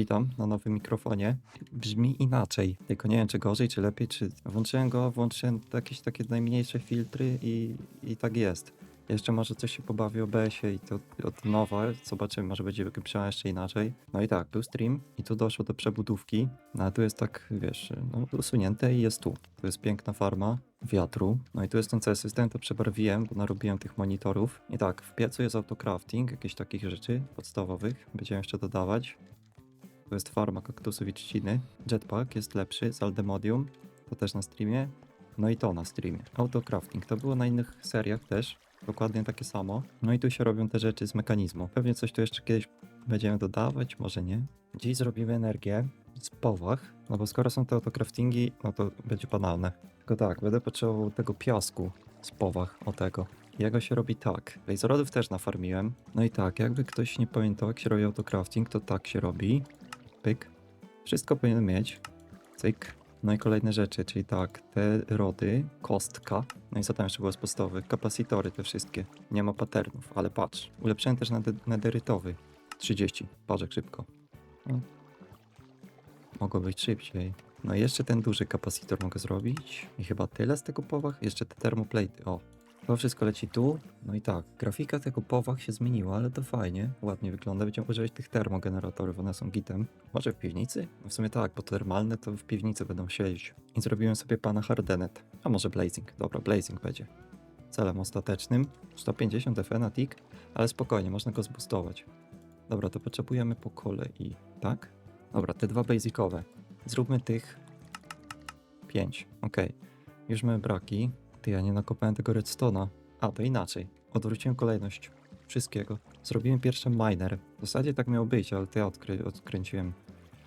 Witam na nowym mikrofonie. Brzmi inaczej, tylko nie wiem czy gorzej, czy lepiej, czy... Włączyłem go, włączyłem jakieś takie najmniejsze filtry i, i tak jest. Jeszcze może coś się pobawi o OBS-ie i to od nowa, zobaczymy, może będzie brzmiała jeszcze inaczej. No i tak, był stream i tu doszło do przebudówki, no ale tu jest tak, wiesz, no usunięte i jest tu. Tu jest piękna farma wiatru, no i tu jest ten cały system, to przebarwiłem, bo narobiłem tych monitorów. I tak, w piecu jest autocrafting, jakichś takich rzeczy podstawowych, będziemy jeszcze dodawać. Tu jest farma kaktusów i trzciny. Jetpack jest lepszy z Aldemodium, to też na streamie. No i to na streamie. Autocrafting, to było na innych seriach też. Dokładnie takie samo. No i tu się robią te rzeczy z mechanizmu. Pewnie coś tu jeszcze kiedyś będziemy dodawać, może nie. Dziś zrobimy energię z powach, no bo skoro są te autocraftingi, no to będzie banalne. Tylko tak, będę potrzebował tego piasku z powach, o tego. Jego się robi tak. Laserodów też nafarmiłem. No i tak, jakby ktoś nie pamiętał, jak się robi autocrafting, to tak się robi. Pyk. Wszystko powinien mieć. Cyk. No i kolejne rzeczy, czyli tak, te rody, kostka, no i co tam jeszcze było z podstawowych? Kapasitory te wszystkie. Nie ma patternów, ale patrz. Ulepszyłem też nederytowy. 30. Patrz jak szybko. No. Mogło być szybciej. No i jeszcze ten duży kapasitor mogę zrobić. I chyba tyle z tego powach. Jeszcze te termoplate. O. To wszystko leci tu. No i tak, grafika tego powach się zmieniła, ale to fajnie, ładnie wygląda. Będziemy używać tych termogeneratorów, one są gitem. Może w piwnicy? No w sumie tak, bo termalne to w piwnicy będą siedzieć. I zrobiłem sobie pana Hardenet. A może Blazing? Dobra, Blazing będzie. Celem ostatecznym 150 FN na tick, ale spokojnie, można go zboostować. Dobra, to potrzebujemy po kolei, tak? Dobra, te dwa basicowe. Zróbmy tych 5, okej. Już mamy braki. Ty, ja nie nakopałem tego redstone'a. A, to inaczej. Odwróciłem kolejność wszystkiego. Zrobiłem pierwszy miner. W zasadzie tak miało być, ale ja odkry odkręciłem.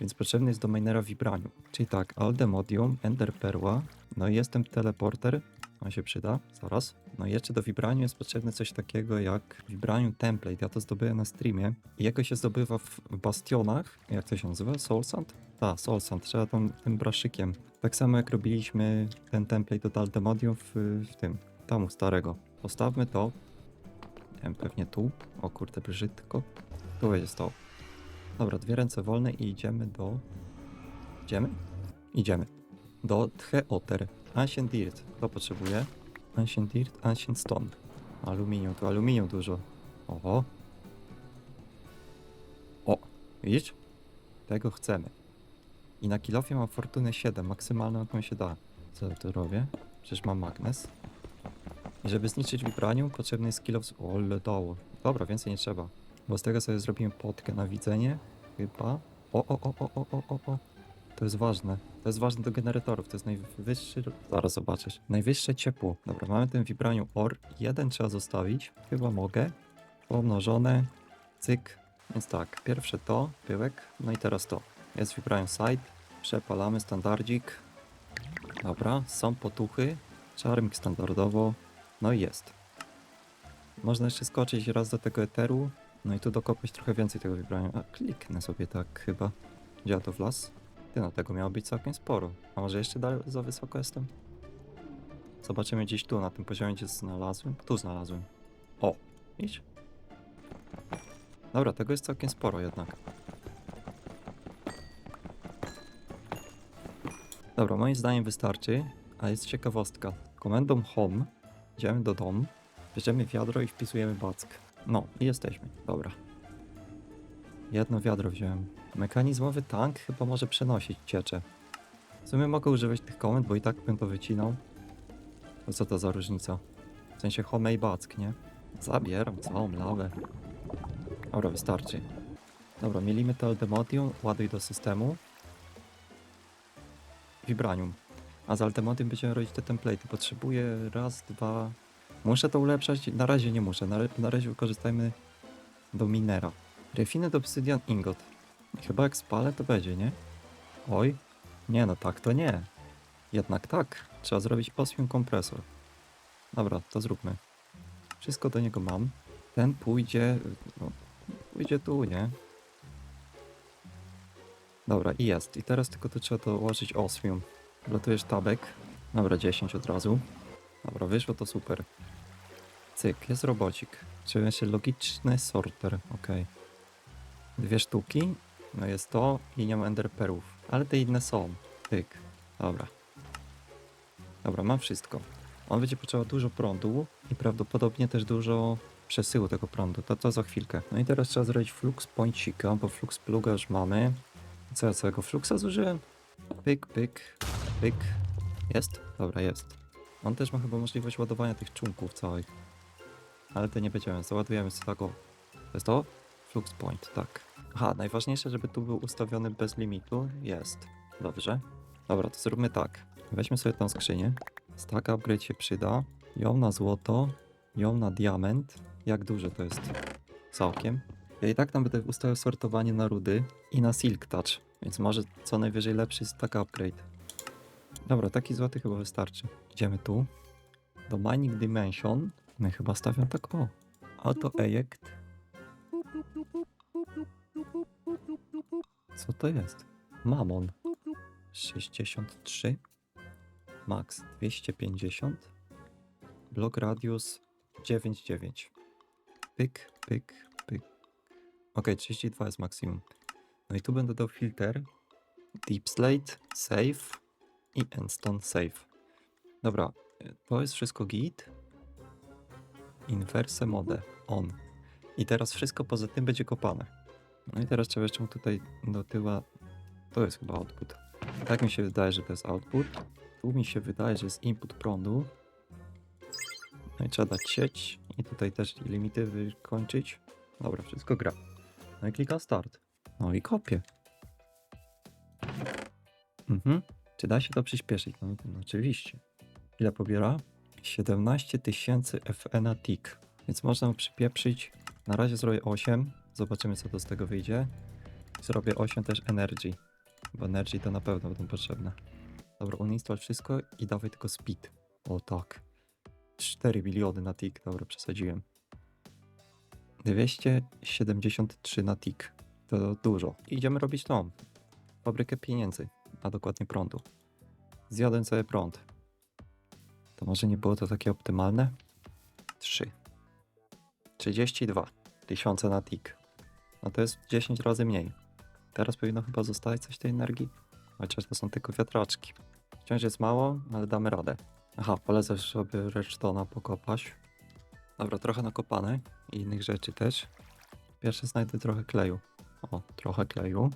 Więc potrzebny jest do minera vibranium. Czyli tak, Aldemodium, Ender Perła, no i jestem teleporter. On się przyda, zaraz. No jeszcze do vibranium jest potrzebne coś takiego jak vibranium template. Ja to zdobyłem na streamie. I się zdobywa w bastionach. Jak to się nazywa? Soul Sand? Tak, Soul Sand. Trzeba tam tym braszykiem. Tak samo jak robiliśmy ten template do Aldemodium w, w tym, tamu starego. Postawmy to. Pewnie tu. O kurde, brzydko. Tu będzie stał. Dobra, dwie ręce wolne i idziemy do... Idziemy? Idziemy. Do Theoter. Ancient Dirt. To potrzebuję. Ancient Dirt, Ancient Stone. Aluminium, tu aluminium dużo. Oho. O, widzisz? Tego chcemy. I na kilofie mam fortunę 7, maksymalną jaką się da. Co ja tu robię? Przecież mam magnes. I żeby zniszczyć vibranium, potrzebny jest kilof. O, dało. Dobra, więcej nie trzeba. Bo z tego sobie zrobiłem potkę na widzenie. Chyba. O, o, o, o, o, o, o, o. To jest ważne. To jest ważne do generatorów. To jest najwyższy... Zaraz zobaczysz. Najwyższe ciepło. Dobra, mamy ten vibranium or. Jeden trzeba zostawić. Chyba mogę. Pomnożone. Cyk. Więc tak, pierwsze to, pyłek, no i teraz to. Jest vibranium side. Przepalamy standardzik. Dobra, są potuchy. Charming standardowo. No i jest. Można jeszcze skoczyć raz do tego eteru. No i tu dokopać trochę więcej tego vibranium. A kliknę sobie tak chyba. Gdzie ja to w las? Ty, no tego miało być całkiem sporo. A może jeszcze dalej za wysoko jestem? Zobaczymy gdzieś tu, na tym poziomie, gdzie znalazłem. Tu znalazłem. O, idź. Dobra, tego jest całkiem sporo jednak. Dobra, moim zdaniem wystarczy, a jest ciekawostka. Komendą home idziemy do dom, bierzemy wiadro i wpisujemy back. No, i jesteśmy. Dobra. Jedno wiadro wziąłem. Mechanizmowy tank chyba może przenosić ciecze. W sumie mogę używać tych komend, bo i tak bym to wycinał. Co to za różnica? W sensie home i back, nie? Zabieram całą lawę. Dobra, wystarczy. Dobra, mielimy to Aldemodium, ładuj do systemu. Vibranium. A z Aldemodium będziemy robić te template'y. Potrzebuję raz, dwa... Muszę to ulepszać? Na razie nie muszę. Na, na razie wykorzystajmy do minera. Refined Obsidian Ingot. Chyba jak spalę to będzie, nie? Oj. Nie no, tak to nie. Jednak tak. Trzeba zrobić osmium kompresor. Dobra, to zróbmy. Wszystko do niego mam. Ten pójdzie... No, pójdzie tu, nie? Dobra, i jest. I teraz tylko tu trzeba dołożyć osmium. Wlatujesz tabek. Dobra, 10 od razu. Dobra, wyszło to super. Cyk, jest robocik. Trzeba jeszcze logiczny sorter, ok. Dwie sztuki No jest to i nie mam enderperów. Ale te inne są. Tyk. Dobra. Dobra, mam wszystko. On będzie potrzebował dużo prądu i prawdopodobnie też dużo przesyłu tego prądu. To to za chwilkę. No i teraz trzeba zrobić flux pointsika, bo flux pluga już mamy. Co ja całego fluxa zużyłem? Pyk, pyk, pyk. Jest? Dobra, jest. On też ma chyba możliwość ładowania tych czunków całych. Ale to nie będziemy. Załadujemy sobie tak o. To jest to? Flux point, tak. Aha, najważniejsze, żeby tu był ustawiony bez limitu. Jest. Dobrze. Dobra, to zróbmy tak. Weźmy sobie tą skrzynię. Stack upgrade się przyda. Ją na złoto, ją na diament. Jak duże to jest? Całkiem. Ja i tak tam będę ustawiał sortowanie na rudy i na silk touch. Więc może co najwyżej lepszy stack upgrade. Dobra, taki złoty chyba wystarczy. Idziemy tu. Do mining dimension. No chyba stawiam tak o. Auto eject. Co to jest? Mamon. 63. Max 250. Block radius 99. Pyk, pyk, pyk. Ok, 32 jest maksimum. No i tu będę dał filter. Deep Slate, Save i Endstone Save. Dobra, to jest wszystko git. Inverse mode on. I teraz wszystko poza tym będzie kopane. No i teraz trzeba jeszcze tutaj do tyła. To jest chyba output. Tak mi się wydaje, że to jest output. Tu mi się wydaje, że jest input prądu. No i trzeba dać sieć. I tutaj też limity wykończyć. Dobra, wszystko gra. No i klikam start. No i kopię. Mhm. Czy da się to przyspieszyć? No, no oczywiście. Ile pobiera? 17 tysięcy FE na tick. Więc można przypieprzyć. Na razie zrobię 8. Zobaczymy co to z tego wyjdzie. Zrobię 8 też energy. Bo energy to na pewno będą potrzebne. Dobra, uninstall wszystko i dawaj tylko speed. O tak. 4 miliony na tick. Dobra, przesadziłem. 273 na tick. To dużo. Idziemy robić tą. Fabrykę pieniędzy, a dokładnie prądu. Zjadłem sobie prąd. To może nie było to takie optymalne? 3. 32 tysiące na tick. No to jest 10 razy mniej. Teraz powinno chyba zostać coś tej energii. Chociaż to są tylko wiatraczki. Wciąż jest mało, ale damy radę. Aha, polecę sobie redstone'a pokopać. Dobra, trochę nakopane i innych rzeczy też. Pierwsze znajdę trochę kleju. O, trochę kleju.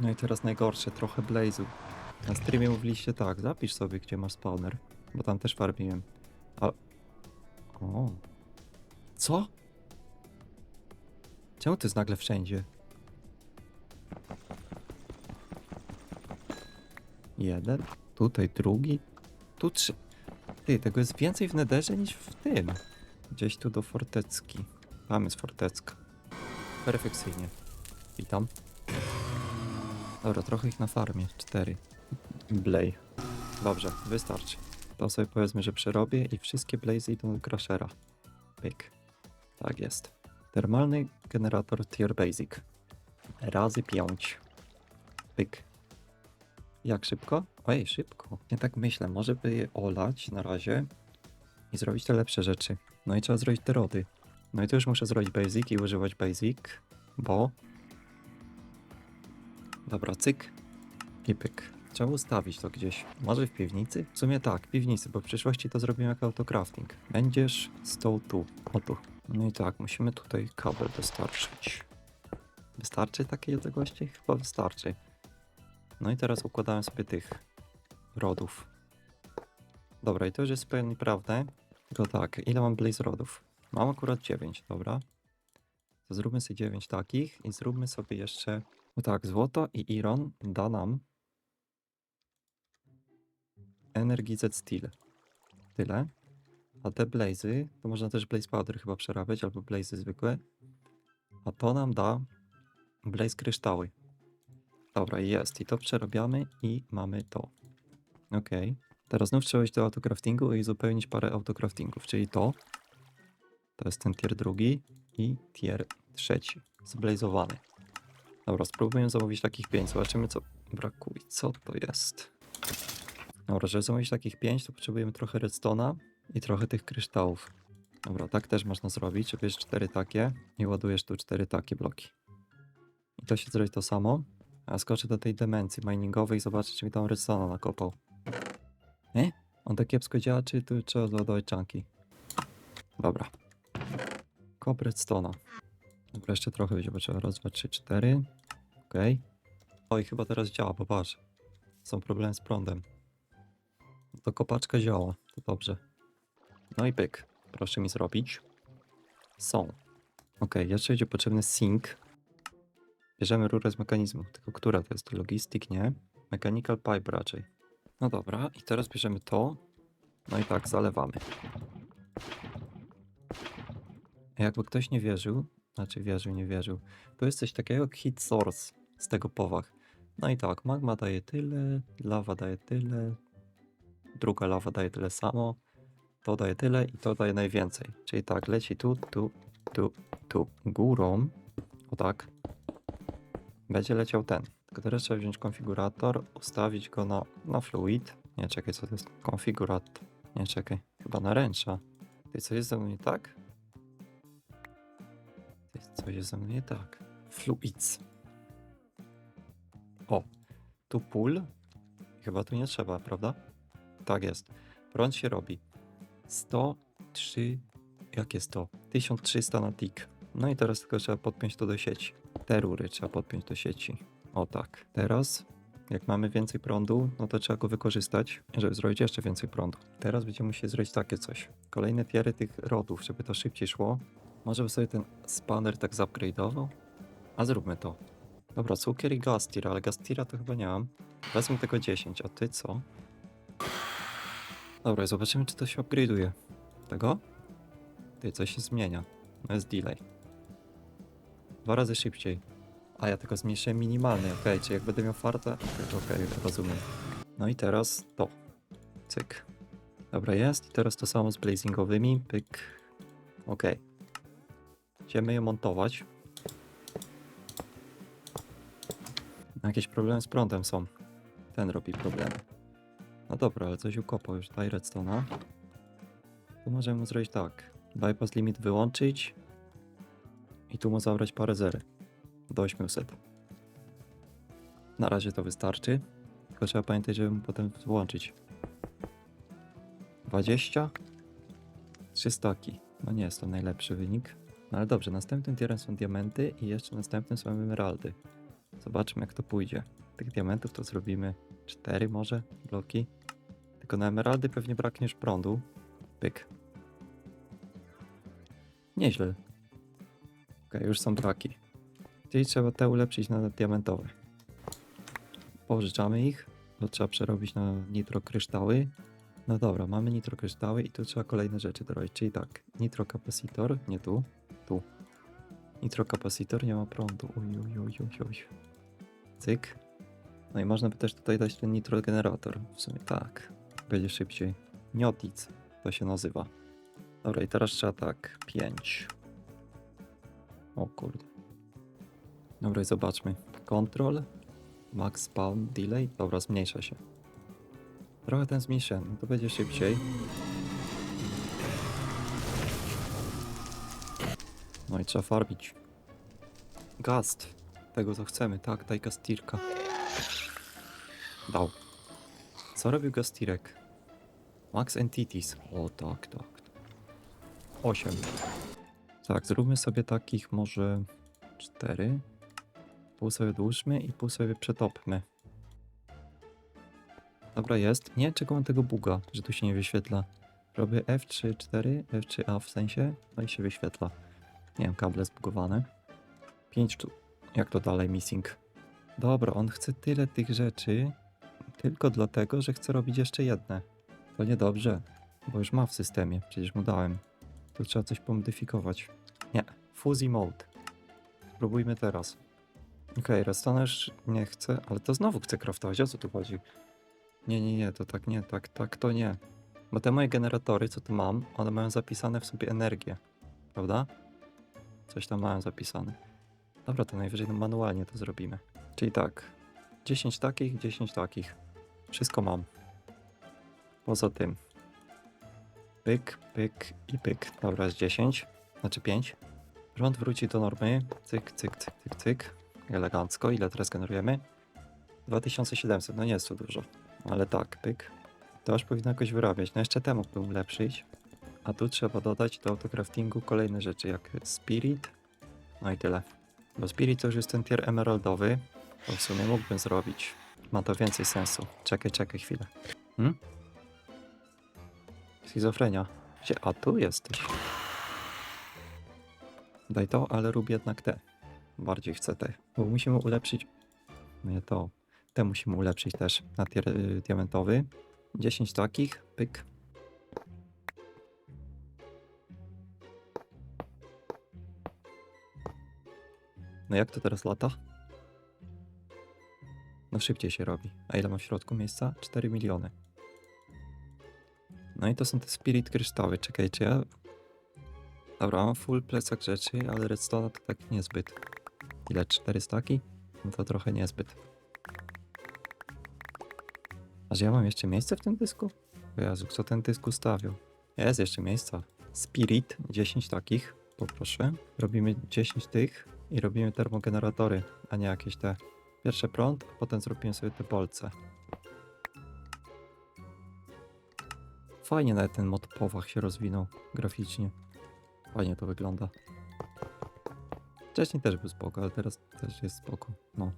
No i teraz najgorsze, trochę blazu. Na streamie mówiliście tak, zapisz sobie, gdzie masz spawner, bo tam też farmiłem. A... O. Co? Czemu to jest nagle wszędzie? Jeden, tutaj drugi, tu trzy. Ty, tego jest więcej w nederze niż w tym. Gdzieś tu do fortecki. Tam jest fortecka. Perfekcyjnie. Witam. Dobra, trochę ich na farmie. Cztery. Blej. Dobrze, wystarczy. To sobie powiedzmy, że przerobię i wszystkie blazy idą do crashera. Pyk. Tak jest. Termalny generator tier basic. Razy 5. Pyk. Jak szybko? Ojej, szybko. Ja tak myślę, może by je olać na razie i zrobić te lepsze rzeczy. No i trzeba zrobić te rody. No i tu już muszę zrobić basic i używać basic, bo... Dobra, cyk i pyk. Trzeba ustawić to gdzieś. Może w piwnicy? W sumie tak, w piwnicy, bo w przyszłości to zrobimy jak autocrafting. Będziesz stał tu, o tu. No i tak, musimy tutaj kabel dostarczyć. Wystarczy takiej odległości? Chyba wystarczy. No i teraz układałem sobie tych rodów. Dobra, i to już jest pełni prawdę. Tylko tak, ile mam blaze rodów? Mam akurat 9, dobra. To zróbmy sobie 9 takich i zróbmy sobie jeszcze... No tak, złoto i iron da nam Energy Z Steel. Tyle. A te blazy, to można też blaze powder chyba przerabiać, albo blazy zwykłe. A to nam da blaze kryształy. Dobra, jest. I to przerabiamy i mamy to. Ok. Teraz znów trzeba iść do autocraftingu i uzupełnić parę autocraftingów, czyli to. To jest ten tier drugi i tier trzeci. Zblazowany. Dobra, spróbujemy zamówić takich 5. Zobaczymy co brakuje. Co to jest? Dobra, żeby zamówić takich 5, to potrzebujemy trochę redstone'a i trochę tych kryształów. Dobra, tak też można zrobić, bierzesz cztery takie i ładujesz tu cztery takie bloki. I to się zrobi to samo. A skoczę do tej demencji miningowej i zobaczę, czy mi tam redstone nakopał. Nie? On tak kiepsko działa, czy tu trzeba doładować czanki? Dobra. Kop redstone'a. Dobra, jeszcze trochę będzie potrzeba. Raz, dwa, trzy, cztery. Okej. Oj, chyba teraz działa, popatrz. Są problemy z prądem. To kopaczka działa, to dobrze. No i pyk. Proszę mi zrobić. Są. Ok, jeszcze będzie potrzebny sink. Bierzemy rurę z mechanizmu. Tylko która to jest? Logistic, nie? Mechanical pipe raczej. No dobra, i teraz bierzemy to. No i tak, zalewamy. Jakby ktoś nie wierzył, znaczy wierzył, nie wierzył, to jest coś takiego jak heat source z tego powach. No i tak, magma daje tyle, lawa daje tyle, druga lawa daje tyle samo, to daje tyle i to daje najwięcej. Czyli tak, leci tu, tu, tu, tu, górą, o tak, będzie leciał ten. Tylko teraz trzeba wziąć konfigurator, ustawić go na, na fluid. Nie, czekaj, co to jest? Konfigurat. Nie, czekaj, chyba na ręcza. Ty, co jest ze mną nie tak? Ty, co jest ze mną nie tak? Fluids. O, tu pull. Chyba tu nie trzeba, prawda? Tak jest. Prąd się robi. 103, jak jest to? 1300 na tick. No i teraz tylko trzeba podpiąć to do sieci. Te rury trzeba podpiąć do sieci. O tak. Teraz, jak mamy więcej prądu, no to trzeba go wykorzystać, żeby zrobić jeszcze więcej prądu. Teraz będziemy musieli zrobić takie coś. Kolejne tiery tych rodów, żeby to szybciej szło. Może by sobie ten spanner tak zupgrade'ował? A zróbmy to. Dobra, cukier i gastir, ale gastira to chyba nie mam. Wezmę tego 10, a ty co? Dobra, zobaczymy czy to się upgrade'uje. Tego? Ty, coś się zmienia. No jest delay. Dwa razy szybciej. A ja tylko zmniejszyłem minimalny, okej, czy jak będę miał farta? Okej, rozumiem. No i teraz to. Cyk. Dobra, jest. I teraz to samo z blazingowymi. Pyk. Okej. Idziemy je montować. Jakieś problemy z prądem są. Ten robi problemy. No dobra, ale coś ukopał już. Daj redstone'a. Tu możemy mu zrobić tak. Bypass limit wyłączyć. I tu mu zabrać parę zery. Do 800. Na razie to wystarczy. Tylko trzeba pamiętać, żeby mu potem włączyć. 20. 3 staki. No nie jest to najlepszy wynik. No ale dobrze, następnym tierem są diamenty i jeszcze następnym są emeraldy. Zobaczmy jak to pójdzie. Tych diamentów to zrobimy 4 może bloki. Tylko na emeraldy pewnie braknie już prądu. Pyk. Nieźle. Okej, już są braki. Czyli trzeba te ulepszyć na diamentowe. Pożyczamy ich, bo trzeba przerobić na nitrokryształy. No dobra, mamy nitrokryształy i tu trzeba kolejne rzeczy dorobić. Czyli tak, nitrokapacitor, nie tu, tu. Nitrokapacitor nie ma prądu. Uj, uj, uj, uj. Cyk. No i można by też tutaj dać ten nitrogenerator. W sumie tak. Będzie szybciej. Niotic to się nazywa. Dobra, i teraz trzeba tak. 5. O kurde. Dobra, i zobaczmy. Control. Max spawn delay. Dobra, zmniejsza się. Trochę ten zmniejszyłem. No to będzie szybciej. No i trzeba farbić. Gast. Tego co chcemy. Tak, daj gastirka. Dał. Co robił gastirek? Max Entities. O tak, tak. 8. Tak, zróbmy sobie takich może 4. Pół sobie odłóżmy i pół sobie przetopmy. Dobra, jest. Nie, czego mam tego buga, że tu się nie wyświetla. Robię F3, 4, F3A w sensie, no i się wyświetla. Nie wiem, kable zbugowane. 5 tu. Jak to dalej missing? Dobra, on chce tyle tych rzeczy, tylko dlatego, że chce robić jeszcze jedne. To niedobrze, bo już ma w systemie, przecież mu dałem. Tu trzeba coś pomodyfikować. Nie, Fuzzy Mode. Spróbujmy teraz. Okej, okay, Rastanerz nie chce, ale to znowu chce craftować, o co tu chodzi? Nie, nie, nie, to tak nie, tak, tak to nie. Bo te moje generatory, co tu mam, one mają zapisane w sobie energię, prawda? Coś tam mają zapisane. Dobra, to najwyżej manualnie to zrobimy. Czyli tak, 10 takich, 10 takich. Wszystko mam. Poza tym. Pyk, pyk i pyk. Dobra, jest 10, znaczy 5. Rząd wróci do normy. Cyk, cyk, cyk, cyk, cyk. Elegancko. Ile teraz generujemy? 2700, no nie jest to dużo. Ale tak, pyk. To już powinno jakoś wyrabiać. No jeszcze temu mógłbym ulepszyć. A tu trzeba dodać do autocraftingu kolejne rzeczy, jak Spirit. No i tyle. Bo Spirit to już jest ten tier emeraldowy. To w sumie mógłbym zrobić. Ma to więcej sensu. Czekaj, czekaj chwilę. Hmm? Schizofrenia. Gdzie? A tu jesteś. Daj to, ale rób jednak te. Bardziej chcę te. Bo musimy ulepszyć. Nie to. Te musimy ulepszyć też na tier y, diamentowy. 10 takich. Pyk. No jak to teraz lata? No szybciej się robi. A ile ma w środku miejsca? 4 miliony. No i to są te spirit kryształy. Czekajcie. Dobra, mam full plecak rzeczy, ale redstone to tak niezbyt. Ile? 4 staki? No to trochę niezbyt. A że ja mam jeszcze miejsce w tym dysku? Jezu, kto ten dysk ustawił? Jest jeszcze miejsca. Spirit, 10 takich, poproszę. Robimy 10 tych i robimy termogeneratory, a nie jakieś te. Pierwsze prąd, a potem zrobimy sobie te bolce. Fajnie nawet ten mod powach się rozwinął graficznie. Fajnie to wygląda. Wcześniej też był spoko, ale teraz też jest spoko. No,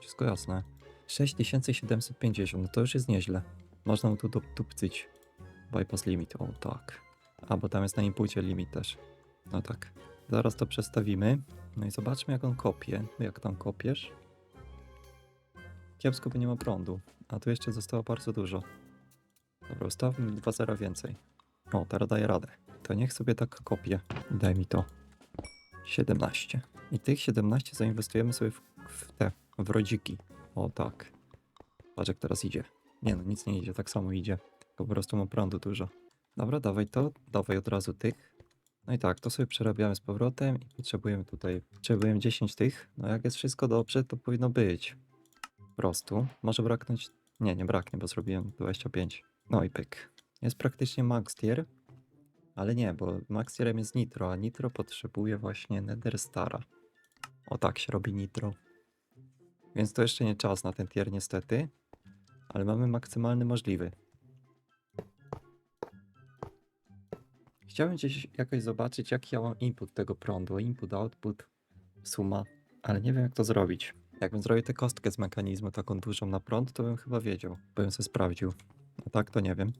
wszystko jasne. 6750, no to już jest nieźle. Można mu tu dupcyć. Bypass limit, o tak. A, bo tam jest na impulsie limit też. No tak. Zaraz to przestawimy. No i zobaczmy jak on kopie. Jak tam kopiesz? Kiepsko, bo nie ma prądu. A tu jeszcze zostało bardzo dużo. Dobra, ustawmy dwa zera więcej. O, teraz daję radę. To niech sobie tak kopie. Daj mi to. 17. I tych 17 zainwestujemy sobie w, w te, w rodziki. O tak. Patrz jak teraz idzie. Nie no, nic nie idzie, tak samo idzie. Tylko po prostu ma prądu dużo. Dobra, dawaj to, dawaj od razu tych. No i tak, to sobie przerabiamy z powrotem i potrzebujemy tutaj, potrzebujemy 10 tych. No jak jest wszystko dobrze, to powinno być. Prostu. Może braknąć, nie, nie braknie, bo zrobiłem 25. No i pyk. Jest praktycznie max tier, ale nie, bo max tierem jest nitro, a nitro potrzebuje właśnie nether stara. O tak się robi nitro. Więc to jeszcze nie czas na ten tier niestety, ale mamy maksymalny możliwy. Chciałbym gdzieś jakoś zobaczyć, jaki ja mam input tego prądu. Input, output, suma, ale nie wiem jak to zrobić. Jakbym zrobił tę kostkę z mechanizmu, taką dużą na prąd, to bym chyba wiedział, bym sobie sprawdził. A tak to nie wiem.